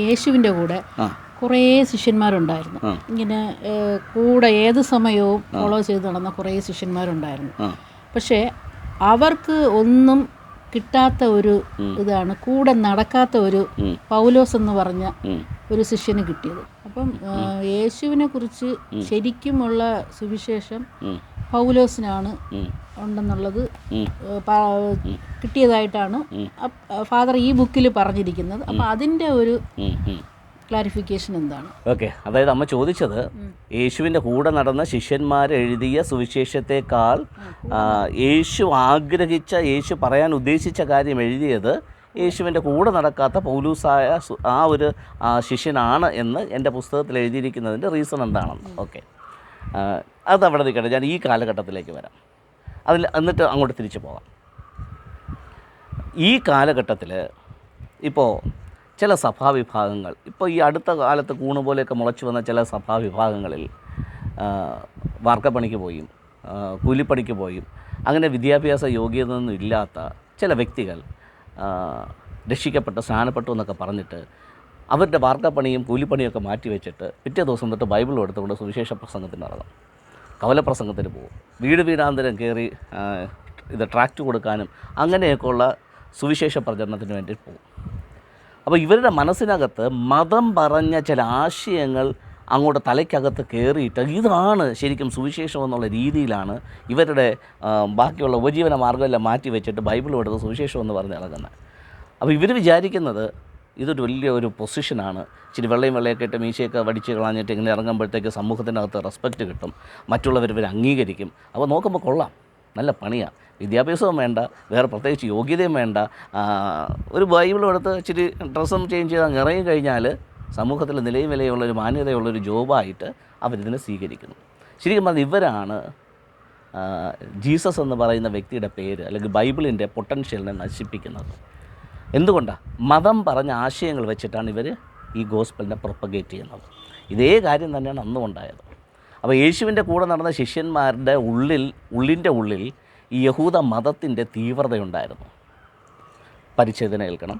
യേശുവിന്റെ കൂടെ കുറേ ശിഷ്യന്മാരുണ്ടായിരുന്നു. ഇങ്ങനെ കൂടെ ഏത് സമയവും ഫോളോ ചെയ്ത് നടന്ന കുറേ ശിഷ്യന്മാരുണ്ടായിരുന്നു. പക്ഷേ അവർക്ക് ഒന്നും കിട്ടാത്ത ഒരു ഇതാണ് കൂടെ നടക്കാത്ത ഒരു പൗലോസ് എന്ന് പറഞ്ഞ ഒരു ശിഷ്യന് കിട്ടിയത്. അപ്പം യേശുവിനെ കുറിച്ച് ശരിക്കുമുള്ള സുവിശേഷം. പൗലോസിനാണ് ഉണ്ടെന്നുള്ളത് കിട്ടിയതായിട്ടാണ് ഫാദർ ഈ ബുക്കിൽ പറഞ്ഞിരിക്കുന്നത്. അപ്പം അതിന്റെ ഒരു. ക്ലാരിഫിക്കേഷൻ എന്താണ്? ഓക്കെ. അതായത് അമ്മ ചോദിച്ചത് യേശുവിന്റെ കൂടെ നടന്ന ശിഷ്യന്മാർ എഴുതിയ സുവിശേഷത്തെക്കാൾ യേശു ആഗ്രഹിച്ച യേശു പറയാൻ ഉദ്ദേശിച്ച കാര്യം എഴുതിയത് യേശുവിന്റെ കൂടെ നടക്കാത്ത പൗലൂസായ ആ ഒരു ശിഷ്യനാണ് എന്ന് എന്റെ പുസ്തകത്തിൽ എഴുതിയിരിക്കുന്നതിന്റെ റീസൺ എന്താണെന്ന്. ഓക്കെ. അത് അവിടെ നിൽക്കട്ടെ ഞാൻ ഈ കാലഘട്ടത്തിലേക്ക് വരാം. അതിൽ എന്നിട്ട് അങ്ങോട്ട് തിരിച്ചു പോകാം. ഈ കാലഘട്ടത്തിൽ ഇപ്പോൾ ചില സഭാവിഭാഗങ്ങൾ ഇപ്പോൾ ഈ അടുത്ത കാലത്ത് കൂണ് പോലെയൊക്കെ മുളച്ചു വന്ന ചില സഭാവിഭാഗങ്ങളിൽ വാർക്കപ്പണിക്ക് പോയും കൂലിപ്പണിക്ക് പോയും അങ്ങനെ വിദ്യാഭ്യാസ യോഗ്യതയൊന്നും ഇല്ലാത്ത ചില വ്യക്തികൾ രക്ഷിക്കപ്പെട്ടു സ്നാനപ്പെട്ടു എന്നൊക്കെ പറഞ്ഞിട്ട് അവരുടെ വാർക്കപ്പണിയും കൂലിപ്പണിയൊക്കെ മാറ്റി വെച്ചിട്ട് പിറ്റേ ദിവസം തൊട്ട് ബൈബിൾ എടുത്തുകൊണ്ട് സുവിശേഷ പ്രസംഗത്തിന് ഇറങ്ങും കവലപ്രസംഗത്തിന് പോകും. വീട് വീടാന്തരം കയറി ഇത് ട്രാക്റ്റ് കൊടുക്കാനും അങ്ങനെയൊക്കെയുള്ള സുവിശേഷ പ്രചരണത്തിന് വേണ്ടി പോകും. അപ്പോൾ ഇവരുടെ മനസ്സിനകത്ത് മതം പറഞ്ഞ ചില ആശയങ്ങൾ അങ്ങോട്ട് തലയ്ക്കകത്ത് കയറിയിട്ട് ഇതാണ് ശരിക്കും സുവിശേഷം എന്നുള്ള രീതിയിലാണ് ഇവരുടെ ബാക്കിയുള്ള ഉപജീവന മാർഗമെല്ലാം മാറ്റി വെച്ചിട്ട് ബൈബിൾ എടുത്ത് സുവിശേഷം എന്ന് പറഞ്ഞ് ഇറങ്ങുന്നത് അപ്പോൾ ഇവർ വിചാരിക്കുന്നത് ഇതൊരു വലിയ ഒരു പൊസിഷനാണ് ഇച്ചിരി വെള്ളയും വെള്ളയൊക്കെ ഇട്ട് മീശയൊക്കെ വടിച്ച് കളഞ്ഞിട്ട് ഇങ്ങനെ ഇറങ്ങുമ്പോഴത്തേക്ക് സമൂഹത്തിനകത്ത് റെസ്പെക്റ്റ് കിട്ടും. മറ്റുള്ളവർ ഇവർ അംഗീകരിക്കും. അപ്പോൾ നോക്കുമ്പോൾ കൊള്ളാം. നല്ല പണിയാണ് വിദ്യാഭ്യാസവും വേണ്ട. വേറെ പ്രത്യേകിച്ച് യോഗ്യതയും വേണ്ട. ഒരു ബൈബിളും എടുത്ത് ഇച്ചിരി ഡ്രസ്സും ചേഞ്ച് ചെയ്ത് അങ്ങ് ഇറങ്ങി കഴിഞ്ഞാൽ സമൂഹത്തിൽ നിലയും വിലയുള്ള ഒരു മാന്യതയുള്ളൊരു ജോബായിട്ട് അവരിതിനെ സ്വീകരിക്കുന്നു. ശരിക്കും പറഞ്ഞാൽ ഇവരാണ് ജീസസ് എന്ന് പറയുന്ന വ്യക്തിയുടെ പേര് അല്ലെങ്കിൽ ബൈബിളിന്റെ പൊട്ടൻഷ്യലിനെ നശിപ്പിക്കുന്നത്. എന്തുകൊണ്ടാണ് മതം പറഞ്ഞ ആശയങ്ങൾ വെച്ചിട്ടാണ് ഇവർ ഈ ഗോസ്പലിനെ പ്രൊപ്പഗേറ്റ് ചെയ്യുന്നത്. ഇതേ കാര്യം തന്നെയാണ് അന്നും ഉണ്ടായത് അപ്പോൾ യേശുവിന്റെ കൂടെ നടന്ന ശിഷ്യന്മാരുടെ ഉള്ളിൽ ഉള്ളിന്റെ ഉള്ളിൽ ഈ യഹൂദ മതത്തിന്റെ തീവ്രതയുണ്ടായിരുന്നു. പരിച്ഛേദന ഏൽക്കണം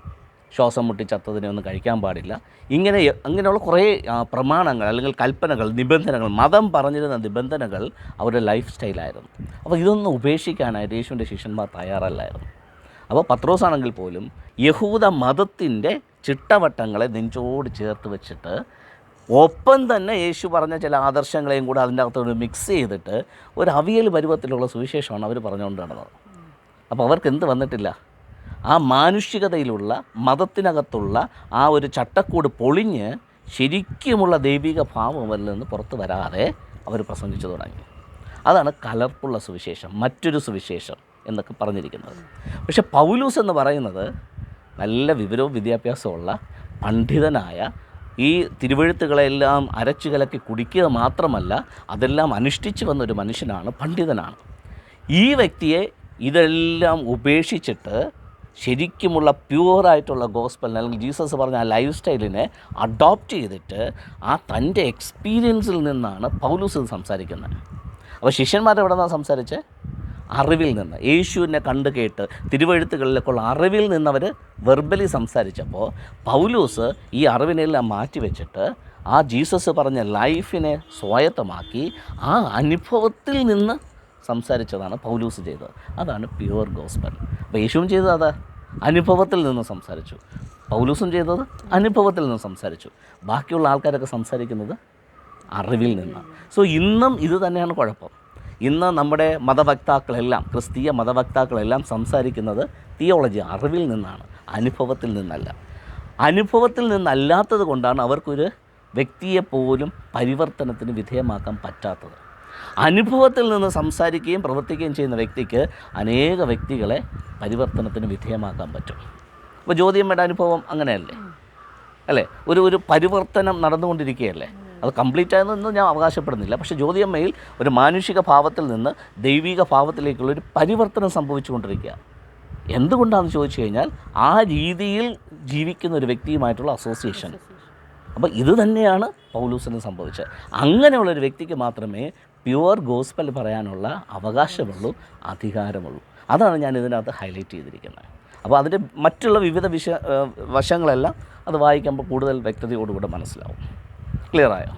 ശ്വാസം മുട്ടി ചത്തതിനെ ഒന്നും കഴിക്കാൻ പാടില്ല. ഇങ്ങനെ അങ്ങനെയുള്ള കുറേ പ്രമാണങ്ങൾ അല്ലെങ്കിൽ കൽപ്പനകൾ നിബന്ധനകൾ മതം പറഞ്ഞിരുന്ന നിബന്ധനകൾ അവരുടെ ലൈഫ് സ്റ്റൈലായിരുന്നു അപ്പോൾ ഇതൊന്നും ഉപേക്ഷിക്കാനായിട്ട് യേശുവിന്റെ ശിഷ്യന്മാർ തയ്യാറല്ലായിരുന്നു. അപ്പോൾ പത്രോസാണെങ്കിൽ പോലും യഹൂദ മതത്തിന്റെ ചിട്ടവട്ടങ്ങളെ നെഞ്ചോട് ചേർത്ത് വെച്ചിട്ട് ഒപ്പം തന്നെ യേശു പറഞ്ഞ ചില ആദർശങ്ങളെയും കൂടെ അതിന്റെ അകത്തോട് മിക്സ് ചെയ്തിട്ട് ഒരു അവിയൽ പരുവത്തിലുള്ള സുവിശേഷമാണ് അവർ പറഞ്ഞുകൊണ്ട് നടന്നത്. അപ്പോൾ അവർക്ക് എന്ത് വന്നിട്ടില്ല? ആ മാനുഷികതയിലുള്ള മതത്തിനകത്തുള്ള ആ ഒരു ചട്ടക്കൂട് പൊളിഞ്ഞ് ശരിക്കുമുള്ള ദൈവിക ഭാവം അവരിൽ നിന്ന് പുറത്തു വരാതെ അവർ പ്രസംഗിച്ചു തുടങ്ങി. അതാണ് കലർപ്പുള്ള സുവിശേഷം. മറ്റൊരു സുവിശേഷം. എന്നൊക്കെ പറഞ്ഞിരിക്കുന്നത്. പക്ഷെ പൗലൂസ് എന്ന് പറയുന്നത് നല്ല വിവരവും വിദ്യാഭ്യാസമുള്ള പണ്ഡിതനായ ഈ തിരുവഴുത്തുകളെല്ലാം അരച്ചു കലക്കി കുടിക്കുക മാത്രമല്ല അതെല്ലാം അനുഷ്ഠിച്ചു വന്നൊരു മനുഷ്യനാണ് പണ്ഡിതനാണ്. ഈ വ്യക്തിയെ ഇതെല്ലാം ഉപേക്ഷിച്ചിട്ട് ശരിക്കുമുള്ള പ്യുവറായിട്ടുള്ള ഗോസ്പൽ അല്ലെങ്കിൽ ജീസസ് പറഞ്ഞ ആ ലൈഫ് സ്റ്റൈലിനെ അഡോപ്റ്റ് ചെയ്തിട്ട് ആ തന്റെ എക്സ്പീരിയൻസിൽ നിന്നാണ് പൗലൂസ് ഇത് സംസാരിക്കുന്നത്. അപ്പോൾ ശിഷ്യന്മാരെവിടെ നിന്നാണ് സംസാരിച്ചത് അറിവിൽ നിന്ന്. യേശുവിനെ കണ്ട് കേട്ട് തിരുവഴുത്തുകളിലേക്കുള്ള അറിവിൽ നിന്ന് അവർ വെർബലി സംസാരിച്ചപ്പോൾ പൗലൂസ് ഈ അറിവിനെല്ലാം മാറ്റി വെച്ചിട്ട് ആ ജീസസ് പറഞ്ഞ ലൈഫിനെ സ്വായത്തമാക്കി ആ അനുഭവത്തിൽ നിന്ന് സംസാരിച്ചതാണ് പൗലൂസ് ചെയ്തത്. അതാണ് പ്യുവർ ഗോസ്ബൽ അപ്പോൾ യേശുവും ചെയ്തത് അതാ. അനുഭവത്തിൽ നിന്ന് സംസാരിച്ചു. പൗലൂസും ചെയ്തത് അനുഭവത്തിൽ നിന്ന് സംസാരിച്ചു. ബാക്കിയുള്ള ആൾക്കാരൊക്കെ സംസാരിക്കുന്നത് അറിവിൽ നിന്ന് സോ ഇന്നും ഇത് തന്നെയാണ് കുഴപ്പം. ഇന്ന് നമ്മുടെ മതവക്താക്കളെല്ലാം ക്രിസ്തീയ മതവക്താക്കളെല്ലാം സംസാരിക്കുന്നത് തിയോളജി അറിവിൽ നിന്നാണ് അനുഭവത്തിൽ നിന്നല്ല. അനുഭവത്തിൽ നിന്നല്ലാത്തത് കൊണ്ടാണ് അവർക്കൊരു വ്യക്തിയെപ്പോലും പരിവർത്തനത്തിന് വിധേയമാക്കാൻ പറ്റാത്തത്. അനുഭവത്തിൽ നിന്ന് സംസാരിക്കുകയും പ്രവർത്തിക്കുകയും ചെയ്യുന്ന വ്യക്തിക്ക് അനേക വ്യക്തികളെ പരിവർത്തനത്തിന് വിധേയമാക്കാൻ പറ്റും. അപ്പോൾ ജ്യോതിയമ്മയുടെ അനുഭവം അങ്ങനെയല്ലേ? അല്ലേ? ഒരു ഒരു പരിവർത്തനം നടന്നുകൊണ്ടിരിക്കുകയല്ലേ? അത് കംപ്ലീറ്റ് ആയെന്നൊന്നും ഞാൻ അവകാശപ്പെടുന്നില്ല. പക്ഷേ ജ്യോതിയമ്മയിൽ ഒരു മാനുഷിക ഭാവത്തിൽ നിന്ന് ദൈവിക ഭാവത്തിലേക്കുള്ള ഒരു പരിവർത്തനം സംഭവിച്ചുകൊണ്ടിരിക്കുക എന്തുകൊണ്ടാണെന്ന് ചോദിച്ചു കഴിഞ്ഞാൽ ആ രീതിയിൽ ജീവിക്കുന്ന ഒരു വ്യക്തിയുമായിട്ടുള്ള അസോസിയേഷൻ അപ്പോൾ ഇത് തന്നെയാണ് പൗലൂസിന് സംഭവിച്ചത്. അങ്ങനെയുള്ള ഒരു വ്യക്തിക്ക് മാത്രമേ പ്യുവർ ഗോസ്പൽ പറയാനുള്ള അവകാശമുള്ളൂ അധികാരമുള്ളൂ. അതാണ് ഞാൻ ഇതിനകത്ത് ഹൈലൈറ്റ് ചെയ്തിരിക്കുന്നത്. അപ്പോൾ അതിന്റെ മറ്റുള്ള വിവിധ വിഷ വശങ്ങളെല്ലാം അത് വായിക്കുമ്പോൾ കൂടുതൽ വ്യക്തതയോടുകൂടെ മനസ്സിലാവും. ക്ലിയർ ആയോ?